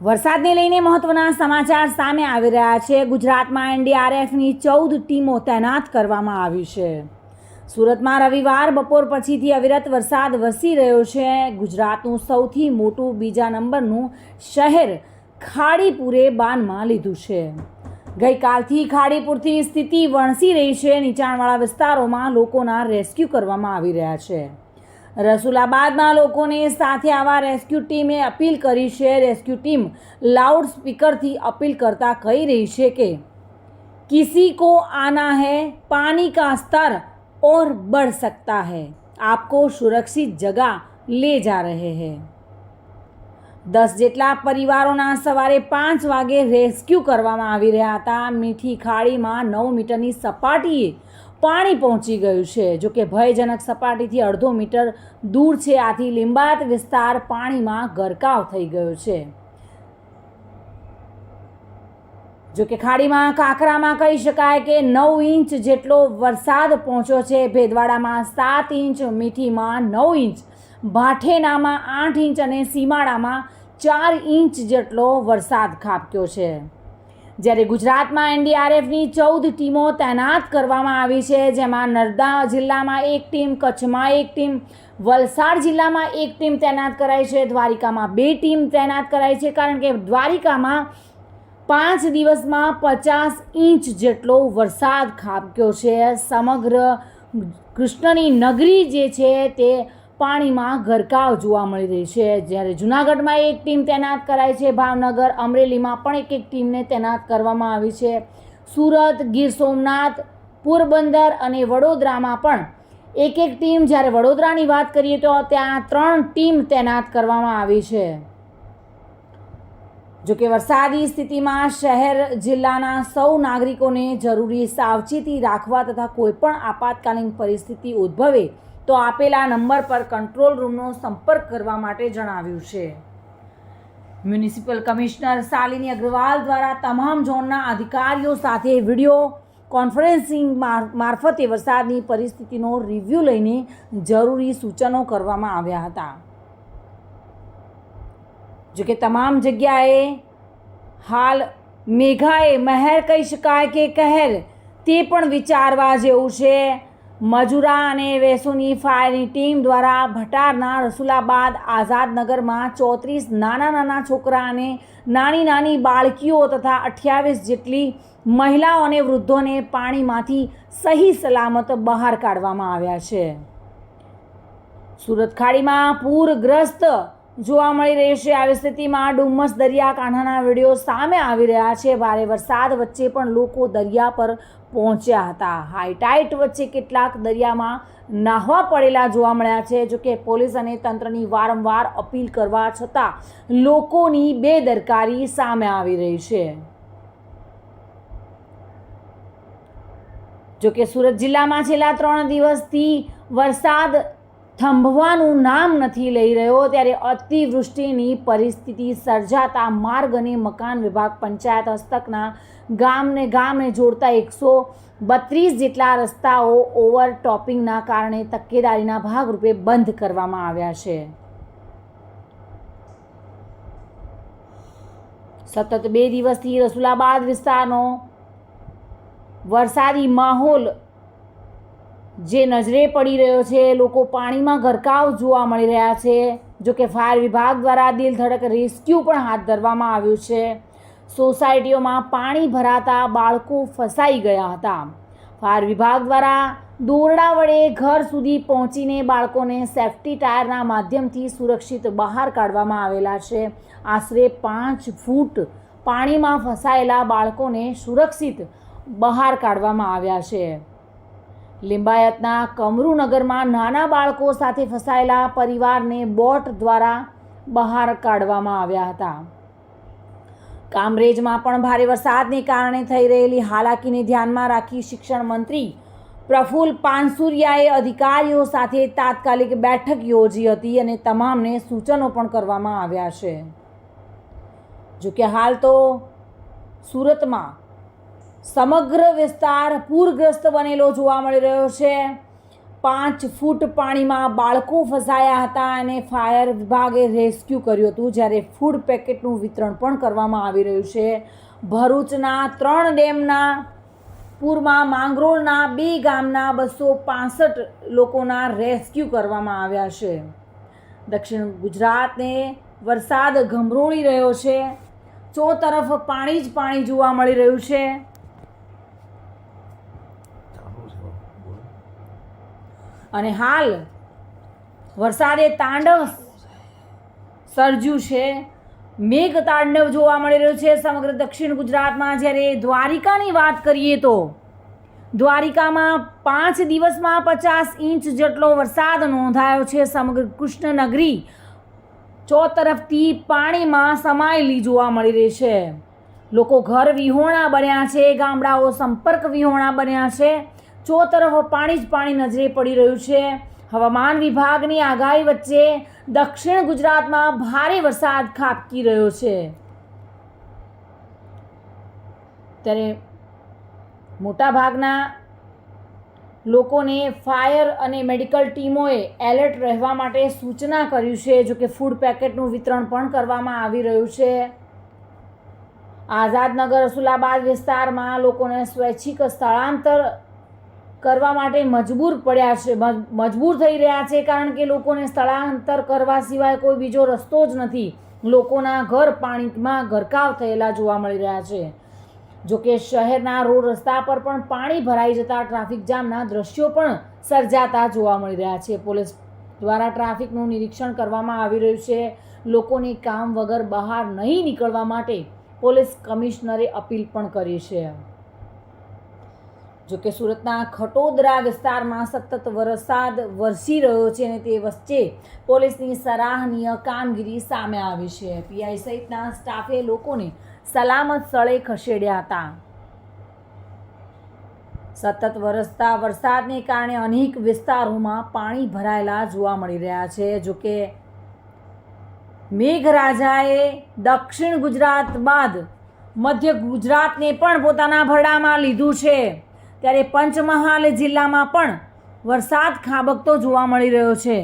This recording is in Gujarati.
વરસાદને લઈને મહત્વના સમાચાર સામે આવી રહ્યા છે. ગુજરાતમાં એનડીઆરએફની ચૌદ ટીમો તૈનાત કરવામાં આવી છે. સુરતમાં રવિવાર બપોર પછીથી અવિરત વરસાદ વરસી રહ્યો છે. ગુજરાતનું સૌથી મોટું બીજા નંબરનું શહેર ખાડીપુરે બાનમાં લીધું છે. ગઈકાલથી ખાડીપુરથી સ્થિતિ વણસી રહી છે. નીચાણવાળા વિસ્તારોમાં લોકોના રેસ્ક્યુ કરવામાં આવી રહ્યા છે. રસુલાબાદમાં લોકોને સાથે આવા રેસ્ક્યુ ટીમે અપીલ કરી છે. રેસ્ક્યુ ટીમ લાઉડ સ્પીકરથી અપીલ કરતા કહી રહી છે કે, કિસી કો આના હૈ, પાણી કા સ્તર ઓર બઢ સકતા હૈ. આપકો સુરક્ષિત જગા લે જા રહે હૈ. દસ જેટલા પરિવારોના સવારે પાંચ વાગે રેસ્ક્યુ કરવામાં આવી રહ્યા હતા. મીઠી ખાડીમાં નવ મીટરની સપાટીએ પાણી પહોંચી ગયું છે. જો કે ભયજનક સપાટીથી અડધો મીટર દૂર છે. આથી લિંબાયત વિસ્તાર પાણીમાં ગરકાવ થઈ ગયો છે. જો કે ખાડીમાં કાંકરામાં કહી શકાય કે નવ ઇંચ જેટલો વરસાદ પહોંચ્યો છે. ભેદવાડામાં સાત ઇંચ, મીઠીમાં નવ ઇંચ, ભાઠેનામાં આઠ ઇંચ અને સીમાડામાં ચાર ઇંચ જેટલો વરસાદ ખાબક્યો છે. જ્યારે ગુજરાતમાં એનડીઆરએફની ચૌદ ટીમો તૈનાત કરવામાં આવી છે, જેમાં નર્મદા જિલ્લામાં એક ટીમ, કચ્છમાં એક ટીમ, વલસાડ જિલ્લામાં એક ટીમ તૈનાત કરાઈ છે, દ્વારિકામાં બે ટીમ તૈનાત કરાઈ છે, કારણ કે દ્વારિકામાં પાંચ દિવસમાં પચાસ ઇંચ જેટલો વરસાદ ખાબક્યો છે. સમગ્ર કૃષ્ણની નગરી જે છે તે પાણીમાં ગરકાવ જોવા મળી રહી છે. જ્યારે જૂનાગઢમાં એક ટીમ તૈનાત કરાઈ છે, ભાવનગર, અમરેલીમાં પણ એક એક ટીમને તૈનાત કરવામાં આવી છે. સુરત, ગીર સોમનાથ, પોરબંદર અને વડોદરામાં પણ એક એક ટીમ, જ્યારે વડોદરાની વાત કરીએ તો ત્યાં ત્રણ ટીમ તૈનાત કરવામાં આવી છે. જો કે વરસાદી સ્થિતિમાં શહેર જિલ્લાના સૌ નાગરિકોને જરૂરી સાવચેતી રાખવા તથા કોઈપણ આપાતકાલીન પરિસ્થિતિ ઉદ્ભવે તો આપેલા નંબર પર કંટ્રોલ રૂમનો સંપર્ક કરવા માટે જણાવ્યું છે. મ્યુનિસિપલ કમિશનર શાલિની અગ્રવાલ દ્વારા તમામ ઝોનના અધિકારીઓ સાથે વીડિયો કોન્ફરન્સિંગ માર- મારફતે વરસાદની પરિસ્થિતિનો રિવ્યૂ લઈને જરૂરી સૂચનો કરવામાં આવ્યા હતા. જોકે તમામ જગ્યાએ હાલ મેઘાએ મહેર કહી શકાય કે કહેર તે પણ વિચારવા જેવું છે. મજુરા અને વેસુની ફાયરની ટીમ દ્વારા ભટારના રસુલાબાદ આઝાદનગરમાં ચોત્રીસ નાના નાના છોકરા અને નાની નાની બાળકીઓ તથા અઠ્યાવીસ જેટલી મહિલાઓ અને વૃદ્ધોને પાણીમાંથી સહી સલામત બહાર કાઢવામાં આવ્યા છે. સુરત ખાડીમાં પૂરગ્રસ્ત જોવા મળી રહી છે. આવી સ્થિતિમાં ડુમ્મસ દરિયાકાંઠાના વીડિયો સામે આવી રહ્યા છે. ભારે વરસાદ વચ્ચે પણ લોકો દરિયા પર પહોંચ્યા હતા. હાઈટાઈટ વચ્ચે કેટલાક દરિયામાં નાહવા પડેલા જોવા મળ્યા છે જોકે પોલીસ અને તંત્રની વારંવાર અપીલ કરવા છતાં લોકોની બેદરકારી સામે આવી રહી છે. જોકે સુરત જિલ્લામાં છેલ્લા ત્રણ દિવસથી વરસાદ થંભવાનું નામ નથી લઈ રહ્યો ત્યારે અતિવૃષ્ટિની પરિસ્થિતિ સર્જાતા માર્ગ અને મકાન વિભાગ પંચાયત હસ્તકના ગામને ગામને જોડતા એકસો બત્રીસ જેટલા રસ્તાઓ ઓવર ટોપિંગના કારણે તકેદારીના ભાગરૂપે બંધ કરવામાં આવ્યા છે. સતત બે દિવસથી રસુલાબાદ વિસ્તારનો વરસાદી માહોલ જે નજરે પડી રહ્યો છે, લોકો પાણીમાં ગરકાવ જોવા મળી રહ્યા છે. જો કે ફાયર વિભાગ દ્વારા દિલ ધડક રેસ્ક્યુ પણ હાથ ધરવામાં આવ્યું છે. સોસાયટીઓમાં પાણી ભરાતા બાળકો ફસાઈ ગયા હતા. ફાયર વિભાગ દ્વારા દોરડા વડે ઘર સુધી પહોંચીને બાળકોને સેફ્ટી ટાયરના માધ્યમથી સુરક્ષિત બહાર કાઢવામાં આવેલા છે. આશરે પાંચ ફૂટ પાણીમાં ફસાયેલા બાળકોને સુરક્ષિત બહાર કાઢવામાં આવ્યા છે. લિંબાયતના કમરૂનગરમાં નાના બાળકો સાથે ફસાયેલા પરિવારને બોટ દ્વારા બહાર કાઢવામાં આવ્યા હતા. કામરેજમાં પણ ભારે વરસાદને કારણે થઈ રહેલી હાલાકીને ધ્યાનમાં રાખી શિક્ષણ મંત્રી પ્રફુલ પાનસુરિયાએ અધિકારીઓ સાથે તાત્કાલિક બેઠક યોજી હતી અને તમામને સૂચનો પણ કરવામાં આવ્યા છે. જોકે હાલ તો સુરતમાં સમગ્ર વિસ્તાર પૂરગ્રસ્ત બનેલો જોવા મળી રહ્યો છે. પાંચ ફૂટ પાણીમાં બાળકો ફસાયા હતા અને ફાયર વિભાગે રેસ્ક્યુ કર્યું હતું, જ્યારે ફૂડ પેકેટનું વિતરણ પણ કરવામાં આવી રહ્યું છે. ભરૂચના ત્રણ ડેમના પૂરમાં માંગરોળના બે ગામના બસો પાસઠ લોકોના રેસ્ક્યુ કરવામાં આવ્યા છે. દક્ષિણ ગુજરાતને વરસાદ ગમરોળી રહ્યો છે. ચો તરફ પાણી જ પાણી જોવા મળી રહ્યું છે. અને હાલ વરસાદે તાંડવ સર્જ્યું છે. મેઘ તાંડવ જોવા મળી રહ્યું છે સમગ્ર દક્ષિણ ગુજરાતમાં. જ્યારે દ્વારિકાની વાત કરીએ તો દ્વારિકામાં પાંચ દિવસમાં પચાસ ઇંચ જેટલો વરસાદ નોંધાયો છે. સમગ્ર કૃષ્ણનગરી ચો તરફથી પાણીમાં સમાયેલી જોવા મળી રહી છે. લોકો ઘર વિહોણા બન્યા છે, ગામડાઓ સંપર્ક વિહોણા બન્યા છે. ચો તરફ પાણી જ પાણી નજરે પડી રહ્યું છે. હવામાન વિભાગની આગાહી વચ્ચે દક્ષિણ ગુજરાતમાં ભારે વરસાદ ખાબકી રહ્યો છે. ત્યારે મોટાભાગના લોકોને ફાયર અને મેડિકલ ટીમોએ એલર્ટ રહેવા માટે સૂચના કર્યું છે, જો કે ફૂડ પેકેટનું વિતરણ પણ કરવામાં આવી રહ્યું છે. આઝાદનગર રસુલાબાદ વિસ્તારમાં લોકોને સ્વૈચ્છિક સ્થળાંતર કરવા માટે મજબૂર પડ્યા છે. મજબૂર થઈ રહ્યા છે કારણ કે લોકોને સ્થળાંતર કરવા સિવાય કોઈ બીજો રસ્તો જ નથી. લોકોના ઘર પાણીમાં ગરકાવ થયેલા જોવા મળી રહ્યા છે. જોકે શહેરના રોડ રસ્તા પર પણ પાણી ભરાઈ જતા ટ્રાફિક જામના દ્રશ્યો પણ સર્જાતા જોવા મળી રહ્યા છે. પોલીસ દ્વારા ટ્રાફિકનું નિરીક્ષણ કરવામાં આવી રહ્યું છે. લોકોને કામ વગર બહાર નહીં નીકળવા માટે પોલીસ કમિશનરે અપીલ પણ કરી છે. જોકે સુરતના ખટોદરા વિસ્તારમાં સતત વરસાદ વરસી રહ્યો છે અને તે વચ્ચે પોલીસની સરાહનીય કામગીરી સામે આવી છે. પીઆઈ સહિતના સ્ટાફે લોકોને સલામત સ્થળે ખસેડ્યા હતા. સતત વરસતા વરસાદને કારણે અનેક વિસ્તારોમાં પાણી ભરાયેલા જોવા મળી રહ્યા છે. જોકે મેઘરાજાએ દક્ષિણ ગુજરાત બાદ મધ્ય ગુજરાતને પણ પોતાના ભરડામાં લીધું છે. ત્યારે પંચમહાલ જિલ્લામાં પણ વરસાદ ખાબકતો જોવા મળી રહ્યો છે.